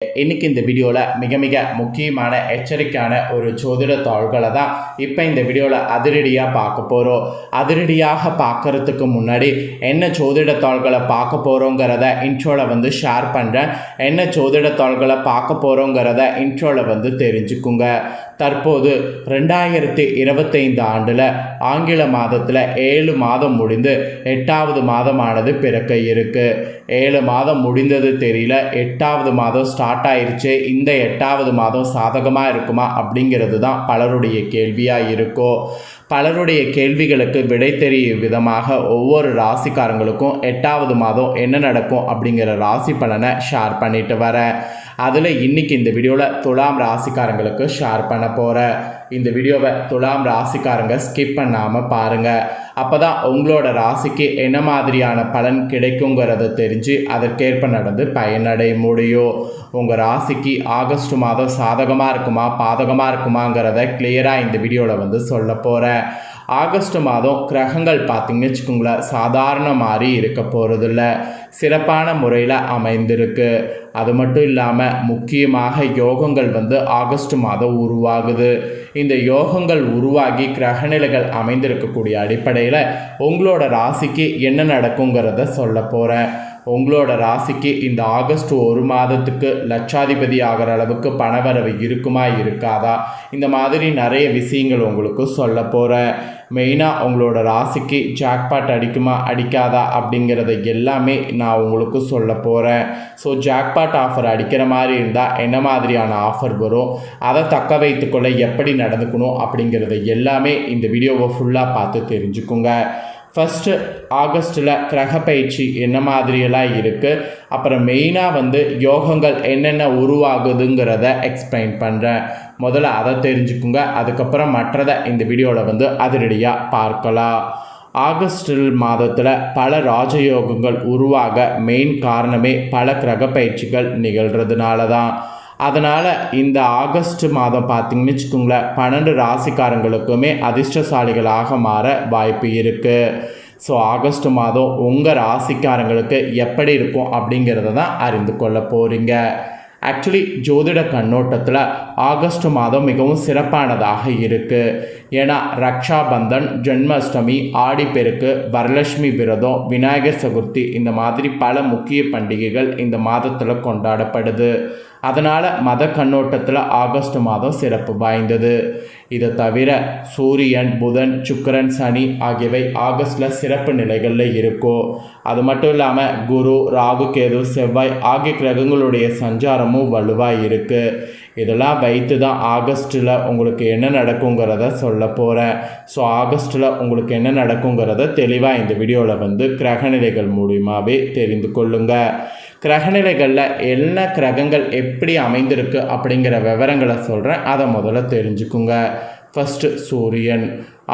இன்னைக்கு இந்த வீடியோவில் மிக மிக முக்கியமான எச்சரிக்கையான ஒரு ஜோதிட தாள்களை தான் இப்போ இந்த வீடியோவில் அதிரடியாக பார்க்க போகிறோம் அதிரடியாக பார்க்கறதுக்கு முன்னாடி என்ன ஜோதிட தாள்களை பார்க்க போகிறோங்கிறத இன்ட்ரோவில் வந்து ஷேர் பண்ணுறேன் என்ன ஜோதிட தாள்களை பார்க்க போகிறோங்கிறத இன்ட்ரோவில் வந்து தெரிஞ்சுக்குங்க. தற்போது ரெண்டாயிரத்தி இருபத்தைந்து ஆண்டில் ஆங்கில மாதத்தில் ஏழு மாதம் முடிந்து எட்டாவது மாதமானது பிறக்க இருக்கு. ஏழு மாதம் முடிந்தது தெரியல எட்டாவது மாதம் ஸ்டார்ட் ஆயிடுச்சு இந்த எட்டாவது மாதம் சாதகமாக இருக்குமா அப்படிங்கிறது தான் பலருடைய கேள்வியாக இருக்கோ. பலருடைய கேள்விகளுக்கு விடை தெரியும் விதமாக ஒவ்வொரு ராசிக்காரங்களுக்கும் எட்டாவது மாதம் என்ன நடக்கும் அப்படிங்கிற ராசி பலனை ஷேர் பண்ணிட்டு வரேன். அதில் இன்னைக்கு இந்த வீடியோவில் துலாம் ராசிக்காரங்களுக்கு ஷேர் பண்ண போகிறேன் இந்த வீடியோவை துலாம் ராசிக்காரங்க ஸ்கிப் பண்ணாமல் பாருங்கள் அப்போ தான் உங்களோட ராசிக்கு என்ன மாதிரியான பலன் கிடைக்குங்கிறத தெரிஞ்சு அதற்கேற்ப நடந்து பயனடைய முடியும். உங்கள் ராசிக்கு ஆகஸ்ட் மாதம் சாதகமாக இருக்குமா பாதகமாக இருக்குமாங்கிறத கிளியராக இந்த வீடியோவில் வந்து சொல்ல போகிறேன் ஆகஸ்ட் மாதம் கிரகங்கள் பார்த்தீங்கன்னு வச்சுக்கோங்களேன் சாதாரண மாதிரி இருக்க போகிறதில்ல சிறப்பான முறையில் அமைந்திருக்கு. அது மட்டும் இல்லாமல் முக்கியமாக யோகங்கள் வந்து ஆகஸ்ட் மாதம் உருவாகுது. இந்த யோகங்கள் உருவாகி கிரகநிலைகள் அமைந்திருக்கக்கூடிய அடிப்படையில் உங்களோட ராசிக்கு என்ன நடக்குங்கிறத சொல்ல போகிறேன் உங்களோட ராசிக்கு இந்த ஆகஸ்ட் ஒரு மாதத்துக்கு லட்சாதிபதி ஆகிற அளவுக்கு பணவரவு இருக்குமா இருக்காதா? இந்த மாதிரி நிறைய விஷயங்கள் உங்களுக்கு சொல்ல போகிறேன் மெயினாக உங்களோட ராசிக்கு ஜாக்பாட் அடிக்குமா அடிக்காதா அப்படிங்கிறத எல்லாமே நான் உங்களுக்கு சொல்ல போகிறேன் ஸோ ஜாக்பாட் ஆஃபர் அடிக்கிற மாதிரி இருந்தால் என்ன மாதிரியான ஆஃபர் வரும் அதை தக்க வைத்துக்கொள்ள எப்படி நடந்துக்கணும் அப்படிங்கிறத எல்லாமே இந்த வீடியோவை ஃபுல்லாக பார்த்து தெரிஞ்சுக்கோங்க. ஃபஸ்ட்டு ஆகஸ்ட்டில் கிரக பயிற்சி என்ன மாதிரியெல்லாம் இருக்குது அப்புறம் மெயினாக வந்து யோகங்கள் என்னென்ன உருவாகுதுங்கிறத எக்ஸ்பிளைன் பண்ணுறேன் முதல்ல அதை தெரிஞ்சுக்குங்க. அதுக்கப்புறம் மற்றதை இந்த வீடியோவில் வந்து அதிரடியாக பார்க்கலாம். ஆகஸ்ட் மாதத்தில் பல ராஜயோகங்கள் உருவாக மெயின் காரணமே பல கிரக பயிற்சிகள் நிகழ்கிறதுனால தான் அதனால் இந்த ஆகஸ்ட் மாதம் பார்த்திங்கன்னு வச்சுக்கோங்களேன் பன்னெண்டு ராசிக்காரங்களுக்குமே அதிர்ஷ்டசாலிகளாக மாற வாய்ப்பு இருக்குது ஸோ ஆகஸ்ட் மாதம் உங்கள் ராசிக்காரங்களுக்கு எப்படி இருக்கும் அப்படிங்கிறத தான் அறிந்து கொள்ள போகிறீங்க ஆக்சுவலி ஜோதிட கண்ணோட்டத்தில் ஆகஸ்ட் மாதம் மிகவும் சிறப்பானதாக இருக்குது ஏன்னா ரக்ஷாபந்தன் ஜென்மாஷ்டமி ஆடிப்பெருக்கு வரலட்சுமி விரதம் விநாயகர் சதுர்த்தி இந்த மாதிரி பல முக்கிய பண்டிகைகள் இந்த மாதத்தில் கொண்டாடப்படுது. அதனால் மத கண்ணோட்டத்தில் ஆகஸ்ட் மாதம் சிறப்பு வாய்ந்தது. இதை தவிர சூரியன் புதன் சுக்கரன் சனி ஆகியவை ஆகஸ்டில் சிறப்பு நிலைகளில் இருக்கும் அது மட்டும் இல்லாமல் குரு ராகு கேது செவ்வாய் ஆகிய கிரகங்களுடைய சஞ்சாரமும் வலுவாக இருக்குது இதெல்லாம் வைத்து தான் ஆகஸ்ட்டில் உங்களுக்கு என்ன நடக்குங்கிறத சொல்ல போகிறேன் ஸோ ஆகஸ்ட்டில் உங்களுக்கு என்ன நடக்குங்கிறத தெளிவாக இந்த வீடியோவில் வந்து கிரகநிலைகள் மூலியமாகவே தெரிந்து கொள்ளுங்கள் கிரகநிலைகளில் என்ன கிரகங்கள் எப்படி அமைந்திருக்கு அப்படிங்கிற விவரங்களை சொல்கிறேன் அதை முதல்ல தெரிஞ்சுக்குங்க. ஃபஸ்ட்டு சூரியன்.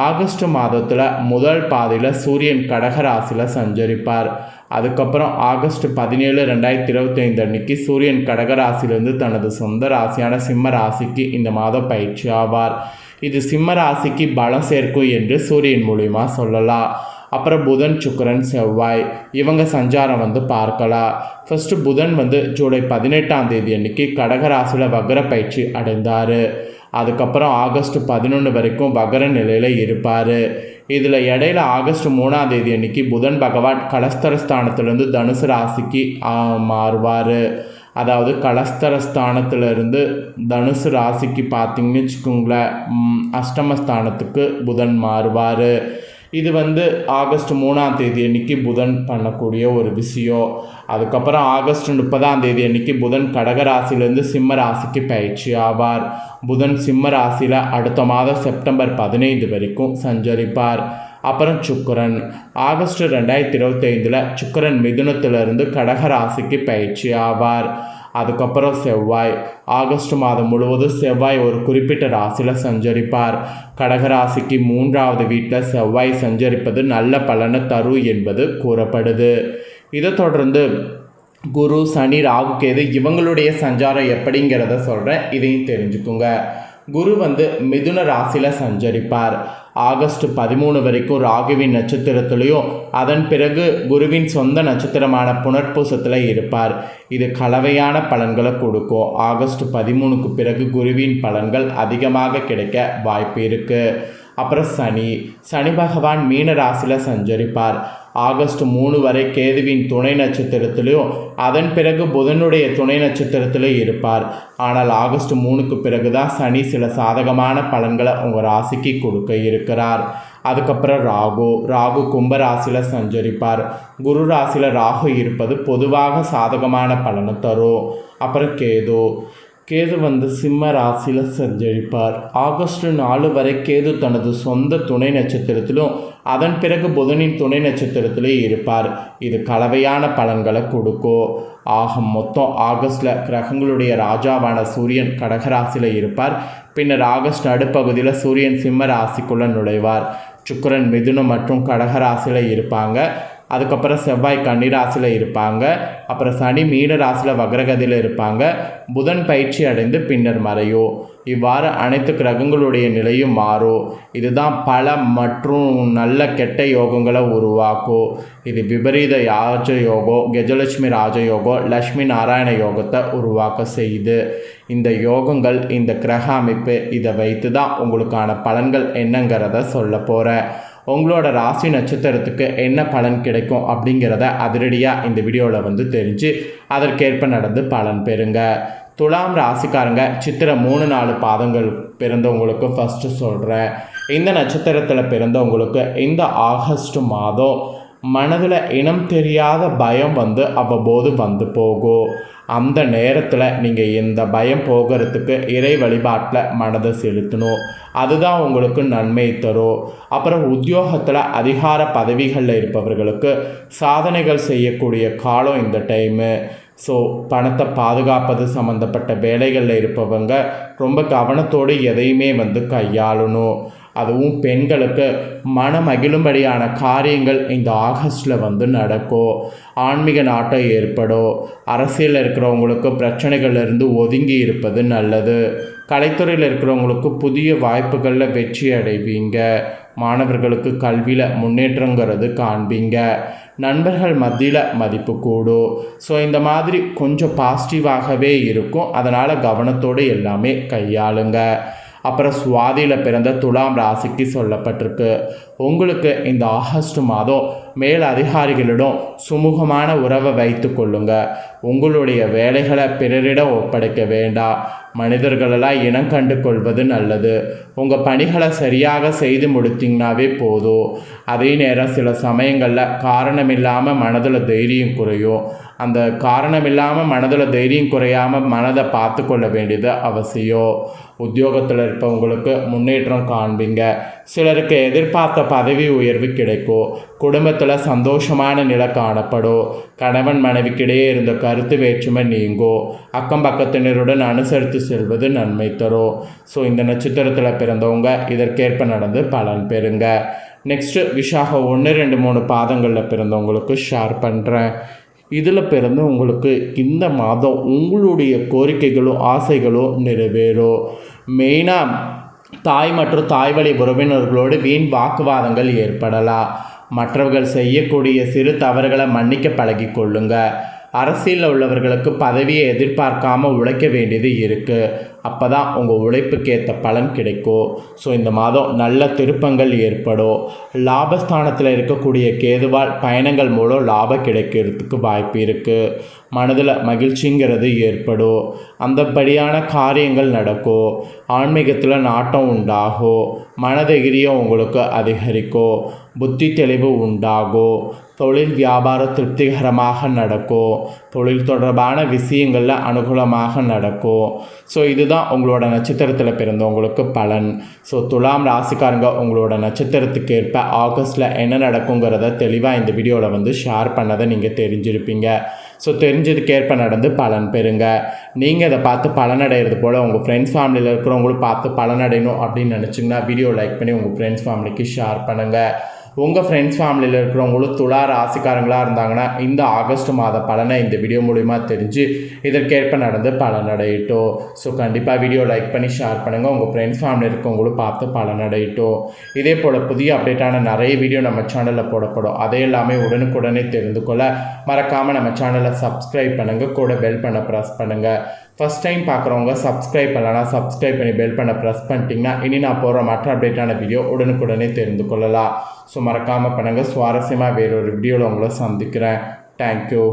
ஆகஸ்ட் மாதத்தில் முதல் பாதியில் சூரியன் கடகராசியில் சஞ்சரிப்பார். அதுக்கப்புறம் ஆகஸ்ட் பதினேழு ரெண்டாயிரத்தி இருபத்தைந்து அன்னைக்கு சூரியன் கடகராசியிலிருந்து தனது சொந்த ராசியான சிம்ம ராசிக்கு இந்த மாதம் பயிற்சி ஆவார். இது சிம்ம ராசிக்கு பலம் சேர்க்கும் என்று சூரியன் மூலியமாக சொல்லலாம். அப்புறம் புதன் சுக்கரன் செவ்வாய் இவங்க சஞ்சாரம் வந்து பார்க்கலாம். ஃபஸ்ட்டு புதன் வந்து ஜூலை பதினெட்டாம் தேதி அன்னைக்கு கடகராசியில் வக்ர பயிற்சி அடைந்தார். அதுக்கப்புறம் ஆகஸ்ட் பதினொன்று வரைக்கும் வகர நிலையில் இருப்பார். இதில் இடையில ஆகஸ்ட் மூணாம் தேதி அன்னைக்கு புதன் பகவான் கலஸ்தரஸ்தானத்திலேருந்து தனுசு ராசிக்கு மாறுவார். அதாவது கலஸ்தரஸ்தானத்திலிருந்து தனுசு ராசிக்கு பார்த்தீங்கன்னு வச்சுக்கோங்களேன் அஷ்டமஸ்தானத்துக்கு புதன் மாறுவார். இது வந்து ஆகஸ்ட் மூணாம் தேதி அன்னைக்கு புதன் பண்ணக்கூடிய ஒரு விஷயம். அதுக்கப்புறம் ஆகஸ்ட் முப்பதாம் தேதி அன்னைக்கு புதன் கடகராசிலேருந்து சிம்ம ராசிக்கு பயிற்சி ஆவார். புதன் சிம்ம ராசியில் அடுத்த மாதம் செப்டம்பர் பதினைந்து வரைக்கும் சஞ்சரிப்பார். அப்புறம் சுக்கரன். ஆகஸ்ட் ரெண்டாயிரத்தி இருபத்தைந்தில் சுக்கரன் மிதுனத்திலிருந்து கடகராசிக்கு பயிற்சி ஆவார். அதுக்கப்புறம் செவ்வாய். ஆகஸ்ட் மாதம் முழுவதும் செவ்வாய் ஒரு குறிப்பிட்ட ராசியில் சஞ்சரிப்பார். கடகராசிக்கு மூன்றாவது வீட்டில் செவ்வாய் சஞ்சரிப்பது நல்ல பலனை தரும் என்பது கூறப்படுது. இதை தொடர்ந்து குரு சனி ராகு கேது இவங்களுடைய சஞ்சாரம் எப்படிங்கிறத சொல்கிறேன் இதையும் தெரிஞ்சுக்குங்க. குரு வந்து மிதுன ராசியில் சஞ்சரிப்பார். ஆகஸ்ட் பதிமூணு வரைக்கும் ராகுவின் நட்சத்திரத்துலேயும் அதன் பிறகு குருவின் சொந்த நட்சத்திரமான புனர்பூசத்தில் இருப்பார். இது கலவையான பலன்களை கொடுக்கும். ஆகஸ்ட் பதிமூணுக்கு பிறகு குருவின் பலன்கள் அதிகமாக கிடைக்க வாய்ப்பு இருக்குது அப்புறம் சனி. சனி பகவான் மீன ராசியில் சஞ்சரிப்பார். ஆகஸ்ட் மூணு வரை கேதுவின் துணை நட்சத்திரத்திலையும் அதன் பிறகு புதனுடைய துணை நட்சத்திரத்திலும் இருப்பார். ஆனால் ஆகஸ்ட் மூணுக்கு பிறகு தான் சனி சில சாதகமான பலன்களை உங்கள் ராசிக்கு கொடுக்க இருக்கிறார். அதுக்கப்புறம் ராகு. ராகு கும்ப ராசியில் சஞ்சரிப்பார். குரு ராசியில் ராகு இருப்பது பொதுவாக சாதகமான பலனை தரும். அப்புறம் கேது. கேது வந்து சிம்ம ராசியில் செஞ்சழிப்பார் ஆகஸ்ட் நாலு வரை கேது தனது சொந்த துணை நட்சத்திரத்திலும் அதன் பிறகு புதனின் துணை நட்சத்திரத்திலும் இருப்பார். இது கலவையான பலன்களை கொடுக்கும். ஆக மொத்தம் ஆகஸ்டில் கிரகங்களுடைய ராஜாவான சூரியன் கடகராசியில் இருப்பார். பின்னர் ஆகஸ்ட் நடுப்பகுதியில் சூரியன் சிம்ம ராசிக்குள்ளே நுழைவார். சுக்கரன் மிதுனம் மற்றும் கடகராசியில் இருப்பாங்க. அதுக்கப்புறம் செவ்வாய் கன்னிராசியில் இருப்பாங்க. அப்புறம் சனி மீன ராசியில் வக்ரகதியில் இருப்பாங்க. புதன் பயிற்சி அடைந்து பின்னர் மறையும். இவ்வாறு அனைத்து கிரகங்களுடைய நிலையும் மாறும். இதுதான் பல மற்றும் நல்ல கெட்ட யோகங்களை உருவாக்கும். இது விபரீத யாஜ யோகம் கஜலட்சுமி ராஜயோகம் லக்ஷ்மி நாராயண யோகத்தை உருவாக்க செய்யுது. இந்த யோகங்கள் இந்த கிரக அமைப்பு இதை வைத்து தான் உங்களுக்கான பலன்கள் என்னங்கிறத சொல்ல போகிறேன் உங்களோட ராசி நட்சத்திரத்துக்கு என்ன பலன் கிடைக்கும் அப்படிங்கிறத அதிரடியாக இந்த வீடியோவில் வந்து தெரிஞ்சு அதற்கேற்ப நடந்து பலன் பெறுங்க. துலாம் ராசிக்காரங்க சித்திர மூணு நாலு பாதங்கள் பிறந்தவங்களுக்கு ஃபஸ்ட்டு சொல்கிறேன் இந்த நட்சத்திரத்தில் பிறந்தவங்களுக்கு இந்த ஆகஸ்ட் மாதம் மனதில் இனம் தெரியாத பயம் வந்து அவ்வப்போது வந்து போகும். அந்த நேரத்தில் நீங்கள் இந்த பயம் போகிறதுக்கு இறை வழிபாட்டில் மனதை செலுத்தணும். அதுதான் உங்களுக்கு நன்மை தரும். அப்புறம் உத்தியோகத்தில் அதிகார பதவிகளில் இருப்பவர்களுக்கு சாதனைகள் செய்யக்கூடிய காலம் இந்த டைமு ஸோ பணத்தை பாதுகாப்பது சம்மந்தப்பட்ட வேலைகளில் இருப்பவங்க ரொம்ப கவனத்தோடு எதையுமே வந்து கையாளணும். அதுவும் பெண்களுக்கு மன மகிழும்படியான காரியங்கள் இந்த ஆகஸ்டில் வந்து நடக்கும். ஆன்மீக நாட்டம் ஏற்படும். அரசியலில் இருக்கிறவங்களுக்கு பிரச்சனைகள்லேருந்து ஒதுங்கி இருப்பது நல்லது. கலைத்துறையில் இருக்கிறவங்களுக்கு புதிய வாய்ப்புகளில் வெற்றி அடைவீங்க. மாணவர்களுக்கு கல்வியில் முன்னேற்றங்கிறது காண்பீங்க. நண்பர்கள் மத்தியில் மதிப்பு கூடும். ஸோ இந்த மாதிரி கொஞ்சம் பாசிட்டிவாகவே இருக்கும். அதனால் கவனத்தோடு எல்லாமே கையாளுங்க. அப்புறம் சுவாதியில் பிறந்த துலாம் ராசிக்கு சொல்லப்பட்டிருக்கு. உங்களுக்கு இந்த ஆகஸ்ட் மாதம் மேல் அதிகாரிகளிடம் சுமூகமான உறவை வைத்து கொள்ளுங்க. உங்களுடைய வேலைகளை பிறரிடம் ஒப்படைக்க வேண்டாம். மனிதர்களெல்லாம் இனம் கண்டு கொள்வது நல்லது. உங்கள் பணிகளை சரியாக செய்து முடித்தீங்கனாவே போதும். அதே நேரம் சில சமயங்களில் காரணமில்லாமல் மனதில் தைரியம் குறையும். அந்த காரணம் இல்லாமல் மனதில் தைரியம் குறையாமல் மனதை பார்த்து கொள்ள வேண்டியது அவசியம். உத்தியோகத்தில் இருப்பவங்களுக்கு முன்னேற்றம் காண்பீங்க. சிலருக்கு எதிர்பார்த்த பதவி உயர்வு கிடைக்கும் குடும்பத்தில் சந்தோஷமான நிலை காணப்படும் கணவன் மனைவிக்கிடையே இருந்த கருத்து வேற்றுமை நீங்கும் அக்கம் பக்கத்தினருடன் அனுசரித்து செல்வது நன்மை தரும் ஸோ இந்த நட்சத்திரத்தில் பிறந்தவங்க இதற்கேற்ப நடந்து பலன் பெறுங்க. நெக்ஸ்ட்டு விஷாக ஒன்று ரெண்டு மூணு பாதங்களில் பிறந்தவங்களுக்கு ஷேர் பண்ணுறேன் இதில் பிறந்து உங்களுக்கு இந்த மாதம் உங்களுடைய கோரிக்கைகளும் ஆசைகளும் நிறைவேறும் மெயினாக தாய் மற்றும் தாய் வழி உறவினர்களோடு வீண் வாக்குவாதங்கள் ஏற்படலாம் மற்றவர்கள் செய்யக்கூடிய சிறு தவறுகளை மன்னிக்க பழகி கொள்ளுங்க அரசியலில் உள்ளவர்களுக்கு பதவியை எதிர்பார்க்காம உழைக்க வேண்டியது இருக்குது அப்போ தான் உங்கள் உழைப்புக்கேற்ற பலன் கிடைக்கும் ஸோ இந்த மாதம் நல்ல திருப்பங்கள் ஏற்படும் லாபஸ்தானத்தில் இருக்கக்கூடிய கேதுவால் பயணங்கள் மூலம் லாபம் கிடைக்கிறதுக்கு வாய்ப்பு இருக்குது மனதில் மகிழ்ச்சிங்கிறது ஏற்படும் அந்தபடியான காரியங்கள் நடக்கும் ஆன்மீகத்தில் நாட்டம் உண்டாகும் மனதைரியம் உங்களுக்கு அதிகரிக்கும் புத்தி தெளிவு உண்டாகும் தொழில் வியாபாரம் திருப்திகரமாக நடக்கும் தொழில் தொடர்பான விஷயங்களில் அனுகூலமாக நடக்கும் ஸோ இதுதான் உங்களோட நட்சத்திரத்தில் பிறந்தவங்களுக்கு பலன். ஸோ துலாம் ராசிக்காரங்க உங்களோட நட்சத்திரத்துக்கு ஏற்ப ஆகஸ்ட்டில் என்ன நடக்குங்கிறத தெளிவாக இந்த வீடியோவில் வந்து ஷேர் பண்ணதை நீங்கள் தெரிஞ்சிருப்பீங்க. ஸோ தெரிஞ்சதுக்கேற்ப நடந்து பலன் பெறுங்க. நீங்கள் இதை பார்த்து பலனடைகிறது போல் உங்கள் ஃப்ரெண்ட்ஸ் ஃபேமிலியில் இருக்கிறவங்களும் பார்த்து பலனடையணும் அப்படின்னு நினச்சிங்கன்னா வீடியோ லைக் பண்ணி உங்கள் ஃப்ரெண்ட்ஸ் ஃபேமிலிக்கு ஷேர் பண்ணுங்கள் உங்கள் ஃப்ரெண்ட்ஸ் ஃபேமிலியில் இருக்கிறவங்களும் துலா ராசிக்காரங்களாக இருந்தாங்கன்னா இந்த ஆகஸ்ட் மாத பலனை இந்த வீடியோ மூலிமா தெரிஞ்சு இதற்கேற்ப நடந்து பலனடையட்டும். ஸோ கண்டிப்பாக வீடியோ லைக் பண்ணி ஷேர் பண்ணுங்கள் உங்கள் ஃப்ரெண்ட்ஸ் ஃபேமிலி இருக்கவங்களும் பார்த்து பலனடையட்டும். இதே போல் புதிய அப்டேட்டான நிறைய வீடியோ நம்ம சேனலில் போடப்படும். அதை எல்லாமே உடனுக்குடனே தெரிந்து கொள்ள மறக்காமல் நம்ம சேனலை சப்ஸ்கிரைப் பண்ணுங்கள் கூட பெல் பண்ண ப்ரெஸ் பண்ணுங்கள் ஃபஸ்ட் டைம் பார்க்குறவங்க சப்ஸ்கிரைப் பண்ணலாம் சப்ஸ்கிரைப் பண்ணி பெல் பண்ண ப்ரெஸ் பண்ணிட்டீங்கன்னா இனி நான் போகிற மற்ற அப்டேட்டான வீடியோ உடனுக்குடனே தெரிந்து கொள்ளலாம். ஸோ மறக்காமல் பண்ணுங்கள் சுவாரஸ்யமாக வேறொரு வீடியோவில் உங்களை சந்திக்கிறேன். தேங்க்யூ